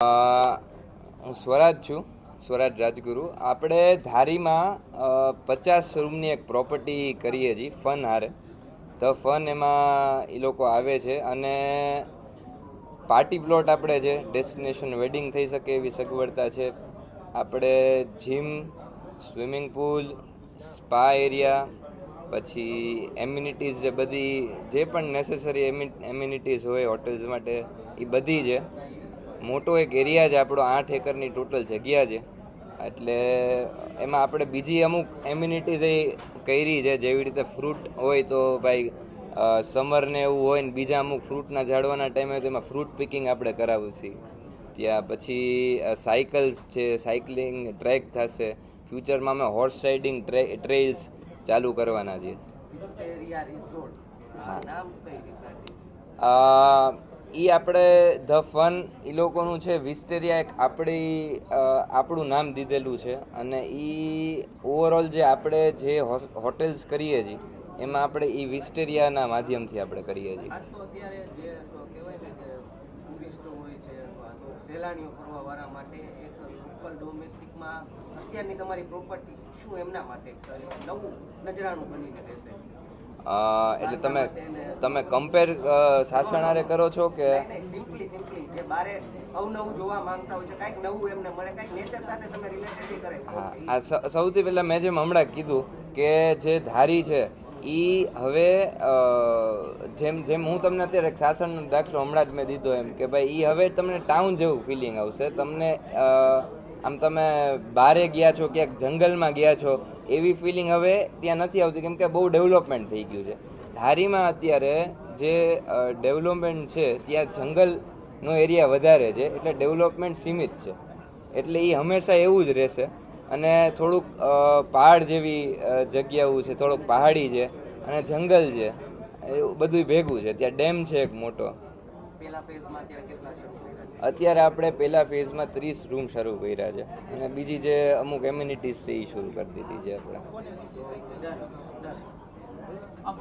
હું સ્વરાજ છું, સ્વરાજ રાજગુરુ. આપણે ધારીમાં પચાસ રૂમની એક પ્રોપર્ટી કરીએ છીએ ફન હારે. તો ફન એમાં એ લોકો આવે છે અને પાર્ટી પ્લોટ આપણે છે ડેસ્ટિનેશન વેડિંગ થઈ શકે એવી સગવડતા છે. આપણે gym swimming pool spa area પછી એમ્યુનિટીઝ જે બધી, જે પણ નેસેસરી એમ્યુનિટીઝ હોય હોટેલ્સ માટે એ બધી છે. મોટો એક એરિયા છે આપણો આઠ એકરની ટોટલ જગ્યા છે. એટલે એમાં આપણે બીજી અમુક એમ્યુનિટીઝ એ કરી છે જેવી રીતે ફ્રૂટ હોય તો ભાઈ સમરને એવું હોય ને બીજા અમુક ફ્રૂટના ઝાડવાના ટાઈમે તો એમાં ફ્રૂટ પિકિંગ આપણે કરાવું છીએ ત્યાં પછી સાયકલ્સ છે સાયકલિંગ ટ્રેક થશે. ફ્યુચરમાં અમે હોર્સ રાઇડિંગ ટ્રેલ્સ ચાલુ કરવાના છીએ હા. એ આપણે ધ ફન એ લોકોનું છે, વિસ્ટેરિયા એક આપણી આપણું નામ દીધેલું છે અને એ ઓવરઓલ જે આપણે જે હોટેલ્સ કરીએ છીએ, એમાં આપણે એ વિસ્ટેરિયાના માધ્યમથી આપણે કરીએ છીએ. અત્યારની તમારી પ્રોપર્ટી શું એમના માટે નવું નજરાણું બનીને રહેશે? એટલે તમે તમે કમ્પેર સાસણારે કરો છો કે સિમ્પલી સિમ્પલી જે બારે અવનવું જોવા માંગતા હોય છે કાંઈક નવું એમને મળે કાંઈક નેચર સાથે તમે રિલેટેડ કરે. હા આ સૌથી પહેલાં મેં જેમ હમણાં કીધું કે જે ધારી છે એ હવે જેમ જેમ હું તમને અત્યારે એક શાસનનો દાખલો હમણાં જ મેં દીધો એમ કે ભાઈ એ હવે તમને ટાઉન જેવું ફિલિંગ આવશે. તમને આમ તમે બારે ગયા છો, ક્યાંક જંગલમાં ગયા છો, એવી ફિલિંગ હવે ત્યાં નથી આવતી, કેમ કે બહુ ડેવલપમેન્ટ થઈ ગયું છે. ધારીમાં અત્યારે જે ડેવલપમેન્ટ છે, ત્યાં જંગલનો એરિયા વધારે છે, એટલે ડેવલપમેન્ટ સીમિત છે. એટલે એ હંમેશા એવું જ રહેશે. અને થોડુંક પહાડ જેવી જગ્યાઓ છે, થોડુંક પહાડી છે અને જંગલ છે એવું બધું ભેગું છે. ત્યાં ડેમ છે એક મોટો. અત્યારે આપણે પહેલા ફેઝમાં ત્રીસ રૂમ શરૂ કર્યા છે. અને બીજી જે અમુક એમ્યુનિટીઝ છે એ શરૂ કરી દીધી છે આપણે.